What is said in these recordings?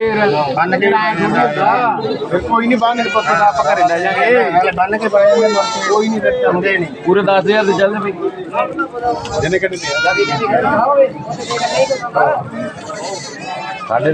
ਬੰਨ ਕੇ ਕੋਈ ਨਹੀਂ ਬੰਨ ਪੁੱਤ ਦਾ ਆਪਾਂ ਘਰੇ ਲੈ ਜਾਾਂਗੇ ਬੰਨ ਕੇ ਪਾਇਆ ਨੇ ਕੋਈ ਨਹੀਂ ਫਿਰ ਚੰਗੇ ਨਹੀਂ ਪੂਰੇ 10000 ਦੇ ਚੱਲਦੇ ਬਈ ਜਿਹਨੇ ਕੱਢ ਪਿਆ ਸਾਢੇ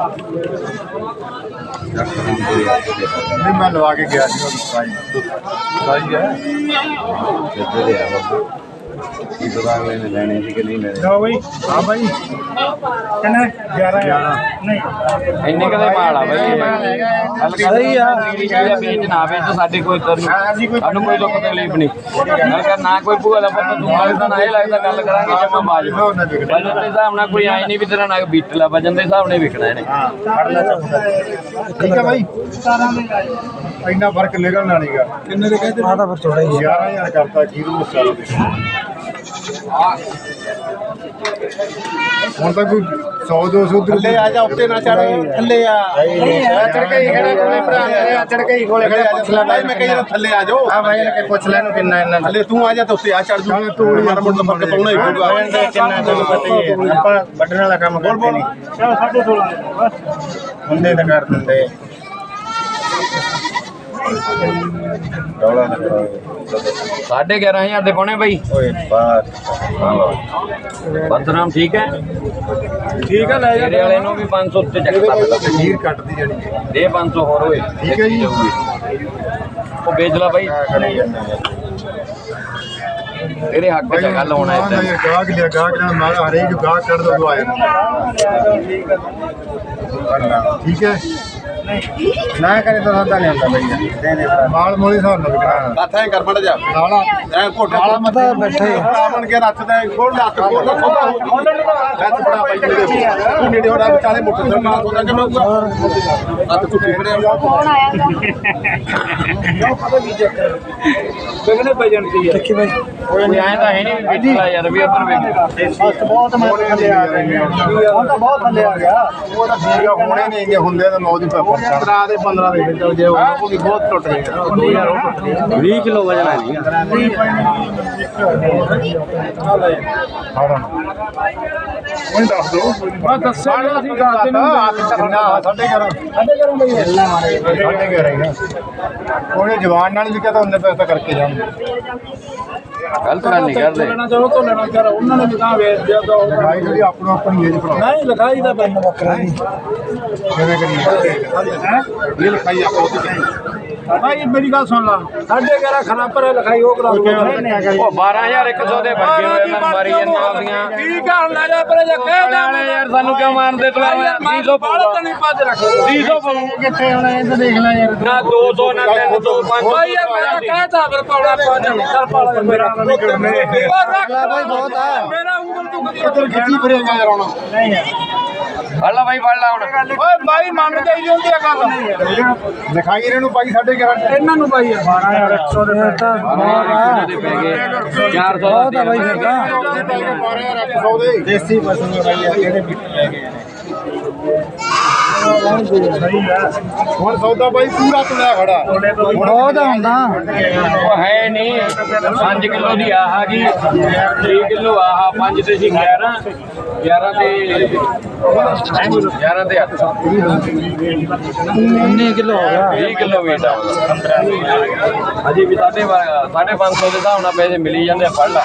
10 ਦੇ ਨੇ 11 ਲੱਗਿਆ ਕਹਿੰਦਾ ਯਾਰ 11 ਲਵਾਈ ਲੱਖ ਹਜ਼ਾਰ 11 11 ਤਾਂ ਬਾਈ ਨੇ ਲਵਾਇਆ ਭਰਾਵਾ ਮੈਂ ਦਿੱਤੇ ਨਹੀਂ। ਮੈਂ ਲਵਾ ਕੇ ਗਿਆ ਸੀ ਉਹ ਸਾਈ ਹੈ ਆ ਬਾਬਾ ਕੀ ਪਤਾ ਅਗਲੇ ਨੇ ਲੈਣੇ ਸੀ ਕਿ ਨਹੀਂ ਲੈਣੇ? ਲਓ ਬਈ ਹਾਂ ਬਾਈ। ਕਿੰਨੇ? 11 ਨਹੀਂ। ਇੰਨੇ ਕਦੇ ਮਾਲ ਆ ਬਈ। ਸਹੀ ਆ। ਜਿਹੜਾ ਵੇਚ ਨਾ ਵੇਚ ਸਾਡੇ ਕੋਈ ਤੁਹਾਨੂੰ ਸਾਨੂੰ ਕੋਈ ਦੁੱਖ ਤਕਲੀਫ ਨਹੀਂ। ਗੱਲ ਕਰ ਨਾ ਕੋਈ ਭੂਆ ਦਾ ਪੁੱਤ ਤੂੰ ਤਾਂ ਨਾ ਇਹ ਲੱਗਦਾ ਗੱਲ ਕਰਾਂਗੇ ਜਮਾ ਬਾਜ ਵਜਨ ਦੇ ਹਿਸਾਬ ਨਾਲ ਕੋਈ ਆਈ ਨਹੀਂ ਵੀ ਤੇਰਾ ਨਾ ਬੀਟ ਲਾ ਵਜਨ ਦੇ ਹਿਸਾਬ ਨਾਲ ਹੀ ਵਿਕਣਾ ਇਹਨੇ। ਹਾਂ ਫੜ ਲੈ ਠੀਕ ਹੈ ਬਾਈ। ਇੰਨਾ ਫ਼ਰਕ ਨਿਕਲਣਾ ਨਹੀਂਗਾ ਕਿੰਨੇ ਦੇ ਕਹਿੰਦੇ ਆ ਤਾਂ? ਫਿਰ ਥੋੜਾ ਹੀ 11000 ਕਰਤਾ ਜੀਰੋ ਨੂੰ ਸਾਲ ਦੇ ਹੁਣ ਤਾਂ ਕੋਈ 100 200 ਥੱਲੇ ਆ ਜਾ ਉੱਤੇ ਨਾ ਚੜ ਥੱਲੇ ਆ। ਚੜ ਕੇ ਹੀ ਖੜਾ ਕੋਲੇ ਭਰਾ ਮੇਰੇ ਚੜ ਕੇ ਹੀ ਕੋਲੇ ਖੜਾ ਪੁੱਛ ਲੈ ਬਾਈ ਮੈਂ ਕਹੀ ਥੱਲੇ ਆ ਜਾਓ। ਹਾਂ ਬਾਈ ਨੇ ਪੁੱਛ ਲੈ ਇਹਨੂੰ ਕਿੰਨਾ ਇਹਨਾਂ ਥੱਲੇ ਤੂੰ ਆ ਜਾ ਤੇ ਉੱਤੇ ਆ ਚੜ ਜੂ ਮਾੜਾ ਮੋਟਾ ਫ਼ਰਕ ਪਾਉਣਾ ਹੀ ਪਊਗਾ। ਕਿੰਨਾ ਤੈਨੂੰ ਪਤਾ ਹੀ। ਹੈ। ਆਪਾਂ ਵੱਢਣ ਵਾਲਾ ਕੰਮ ਕਰਦੇ ਨਹੀਂ। ਚਲ 16.5 ਹੁੰਦੇ ਤਾਂ ਕਰ ਦਿੰਦੇ। ਡੋਲਾ ਨਾ ਕਰੋ ਸਾਢੇ 11000 ਦੇ ਪਾਉਣੇ ਬਈ। ਓਏ ਬਾਤ। ਬਦਨਾਮ ਠੀਕ ਹੈ? ਠੀਕ ਹੈ ਲੈ ਤੇਰੇ ਵਾਲੇ ਨੂੰ ਵੀ 500 ਉੱਤੇ ਚੱਕਦਾ ਪਹਿਲਾਂ। ਜੀਰ ਕੱਟਦੀ ਜਣੀ ਦੇ 500 ਹੋਰ ਹੋਏ ਠੀਕ ਹੈ ਜੀ। ਉਹ ਵੇਚ ਲਾ ਬਾਈ। ਤੇਰੇ ਹੱਕ ਚ ਗੱਲ ਹੋਣਾ ਹਾਂ, ਮੈਂ ਗਾਹਕ ਲਿਆ ਗਾਹਕ ਨਾਲ ਮੈਂ ਹਰੇਕ ਗਾਹਕ ਕੱਢ ਦੋ ਆਇਆ ਠੀਕ ਹੈ। ਨਾ ਕਰੇ ਤਾਂ ਸੌਦਾ ਨਹੀਂ ਹੁੰਦਾ ਭਈਆ ਮਾਲ ਮੋਲੀ ਨਾਲ ਵਿਕਣਾ ਹੱਥਾਂ ਕਰ ਮੜ ਜਾ ਨਾਲਾ। ਐ ਘੋਟਾ ਨਾਲਾ ਮਤਾ ਬੈਠੇ ਬਣ ਕੇ ਰੱਖ ਦੇ ਖੋਲ ਲੱਕ ਖੋਲ ਰੱਖ ਬੜਾ ਪਾਈ ਦੇ ਤੂੰ ਨੇੜੇ ਹੋੜਾ ਵਿਚਾਲੇ ਮੋਟਰ ਤੇ ਨਾ ਸੋਦਾ ਕਿ ਮੈਂ ਹੱਥ ਕੁੱਟੀ ਫੜਿਆ ਕੌਣ ਆਇਆ ਕੋਈ ਐਂ ਤਾਂ ਹੈ ਨਹੀਂ ਲਾ ਯਾਰ ਵੀ ਉੱਧਰ ਵੇਚ ਬਹੁਤ ਮੋਟੇ ਥੱਲੇ ਆ ਗਏ ਹੁਣ ਤਾਂ ਬਹੁਤ ਥੱਲੇ ਆ ਗਿਆ। ਉਹ ਤਾਂ ਠੀਕ ਆ ਹੁਣੇ ਨਹੀਂ ਜੇ ਹੁੰਦੇ ਤਾਂ ਮੌਜ ਪੈ 15 ਦੇ 15 ਦੇ ਵਿੱਚ ਜੇ ਉਹ ਵੀ ਬਹੁਤ ਟੁੱਟ ਗਏ 2000 ਉਹ ਟੁੱਟ ਗਏ 20 ਕਿਲੋ ਵਜਨ ਆ ਨਹੀਂ ਹੁਣ ਦੱਸ ਦੋ ਮੈਂ ਦੱਸਿਆ ਸੀ ਗੱਲ ਤੇ ਨਹੀਂ ਸਾਡੇ ਘਰ। ਸਾਡੇ ਘਰ ਬਈ ਅੱਲਾ ਮਾਰੇ। ਸਾਡੇ ਘਰ ਹੈਗਾ ਉਹਨੇ ਜਵਾਨ ਨਾਲ ਵੀ ਕਹਤਾ ਉਹਨੇ ਪੈਸਾ ਕਰਕੇ ਜਾਣਗੇ ਗਲਤ ਗੱਲ ਨਹੀਂ ਕਰਦੇ। ਚਲੋ ਤੋਂ ਲੈਣਾ ਕਰ ਉਹਨਾਂ ਨੇ ਵੀ ਕਹਾ ਵੇਚ ਦਿਆ ਤਾਂ ਉਹ- ਭਾਈ ਜਿਹੜੀ ਆਪਣੋ ਆਪਣੀ ਏਜ ਭਰਾ ਨਹੀਂ ਲਿਖਾਈ ਦਾ ਬੰਦ ਕਿਵੇਂ ਕਰੀਏ? ਇਹ ਲਿਖਾਈ ਆਪਾਂ ਉਹਦੀ ਕਹੀਂ ਭਾਈ ਮੇਰੀ ਗੱਲ ਸੁਣ ਲਾ। ਸਾਡੇ ਘਰਾਂ ਖਰਾਬਰ ਹੈ ਲਿਖਾਈ ਉਹ ਕਰਾ ਦੂੰਗਾ। ਉਹ 12100 ਦੇ ਵਰਗੇ ਹੋਏ ਨਾ ਮਾਰੀ ਜਾਂਦਾ ਆਪਦੀਆਂ ਠੀਕ ਆ ਹੁਣ ਲੈ ਜਾ ਪਰੇ ਜਾ ਕਹਿ ਦੇ ਯਾਰ ਸਾਨੂੰ ਕਿਉਂ ਮਾਰਦੇ ਤੂੰ 300 ਬਾਲ ਤਾਂ ਨਹੀਂ ਪੱਜ ਰੱਖ 300 ਪਾਉਂ ਕਿੱਥੇ ਹੁਣ ਇਹ ਦੇਖ ਲੈ ਯਾਰ। ਨਾ 200 ਨਾ 300 500 ਭਾਈ ਯਾਰ ਮੈਂ ਤਾਂ ਕਹਿਤਾ ਫਿਰ ਪਾਉਣਾ ਪੱਜ ਚੱਲ ਪਾਲਾ ਮੇਰਾ ਬਹੁਤ ਆ। ਮੇਰਾ ਉਂਗਲ ਤੂੰ ਕਦੀ ਕਿੱਧਰ ਖਿੱਚੀ ਫਿਰੇਗਾ ਯਾਰ ਹੁਣ। ਫੜ ਲਾ ਬਾਈ ਫੜ ਲਾ ਹੁਣ। ਓਏ ਭਾਈ ਮੰਨਦੇ ਹੀ ਹੁੰਦੀ ਆ ਗੱਲ। ਲਿਖਾਈ ਇਹਨਾਂ ਨੂੰ ਭਾਈ ਸਾਡੇ ਘਰ ਇਹਨਾਂ ਨੂੰ ਭਾਈ 12100 ਦੇ ਤਾਂ ਦੇ ਪੈ ਗਏ 400 ਦਾ ਬਾਈ ਫਿਰ ਦੇਸੀ ਪਸ਼ੂ ਨੇ ਭਾਈ ਯਾਰ ਕਿਹੜੇ ਬਿੱਟ ਲੈ ਗਏ ਹੁਣ ਸੌਦਾ ਬਾਈ ਪੂਰਾ ਤੁਲਿਆ ਖੜਾ। ਬਹੁਤ ਹੁੰਦਾ। ਉਹ ਹੈ ਨਹੀਂ। 5 ਕਿਲੋ ਦੀ ਆਹ ਗਈ 3 ਕਿਲੋ ਆਹ 5 ਤੇ ਸੀ 11 11 ਤੇ 11 ਤੇ 8 19 ਕਿਲੋ ਹੋ ਗਿਆ? 20 ਕਿਲੋ weight ਆ ਅਜੇ ਵੀ ਸਾਢੇ 500 ਦੇ ਹਿਸਾਬ ਨਾਲ ਪੈਸੇ ਮਿਲੀ ਜਾਂਦੇ ਆ, ਫੜ ਲਾ।